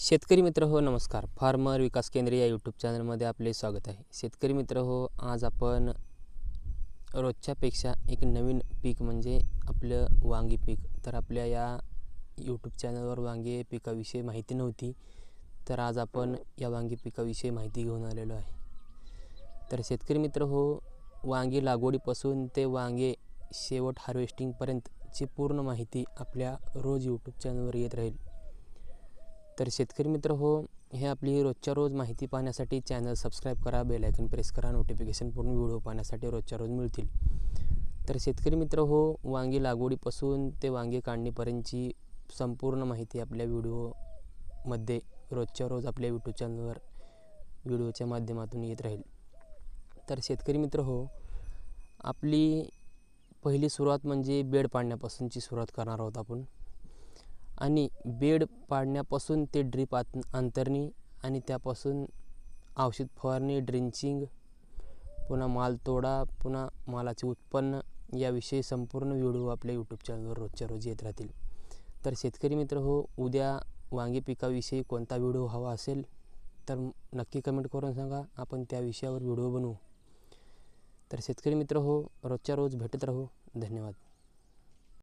शेतकरी मित्र हो नमस्कार. फार्मर विकास केंद्र या यूट्यूब चॅनलमध्ये आपले स्वागत आहे. शेतकरी मित्र हो आज आपण रोजच्यापेक्षा एक नवीन पीक म्हणजे आपलं वांगी पीक. तर आपल्या या यूट्यूब चॅनलवर वांगी पिकाविषयी माहिती नव्हती तर आज आपण या वांगी पिकाविषयी माहिती घेऊन आलेलो आहे. तर शेतकरी मित्र हो वांगी लागवडीपासून ते वांगे शेवट हार्वेस्टिंगपर्यंतची पूर्ण माहिती आपल्या रोज यूट्यूब चॅनलवर येत राहील. तर शेतकरी मित्र हो हे आपली रोजच्या रोज माहिती पाहण्यासाठी चॅनल सबस्क्राईब करा बेल आयकन प्रेस करा नोटिफिकेशन पूर्ण व्हिडिओ पाहण्यासाठी रोजच्या रोज मिळतील. तर शेतकरी मित्र हो वांगी लागवडीपासून ते वांगी काढणीपर्यंतची संपूर्ण माहिती आपल्या व्हिडिओमध्ये रोजच्या रोज आपल्या यूट्यूब चॅनलवर व्हिडिओच्या माध्यमातून येत राहील. तर शेतकरी मित्र हो आपली पहिली सुरुवात म्हणजे बेड पाडण्यापासूनची सुरुवात करणार आहोत आपण. आणि बेड पाडण्यापासून ते ड्रीप आत अंतरणी आणि त्यापासून औषध फवारणी ड्रिंचिंग पुन्हा माल तोडा पुन्हा मालाचे उत्पन्न याविषयी संपूर्ण व्हिडिओ आपल्या यूट्यूब चॅनलवर रोजच्या रोज येत राहतील. तर शेतकरी मित्र हो उद्या वांगी पिकाविषयी कोणता व्हिडिओ हवा असेल तर नक्की कमेंट करून सांगा. आपण त्या विषयावर व्हिडिओ बनवू. तर शेतकरी मित्र हो रोजच्या रोज भेटत राहू. धन्यवाद.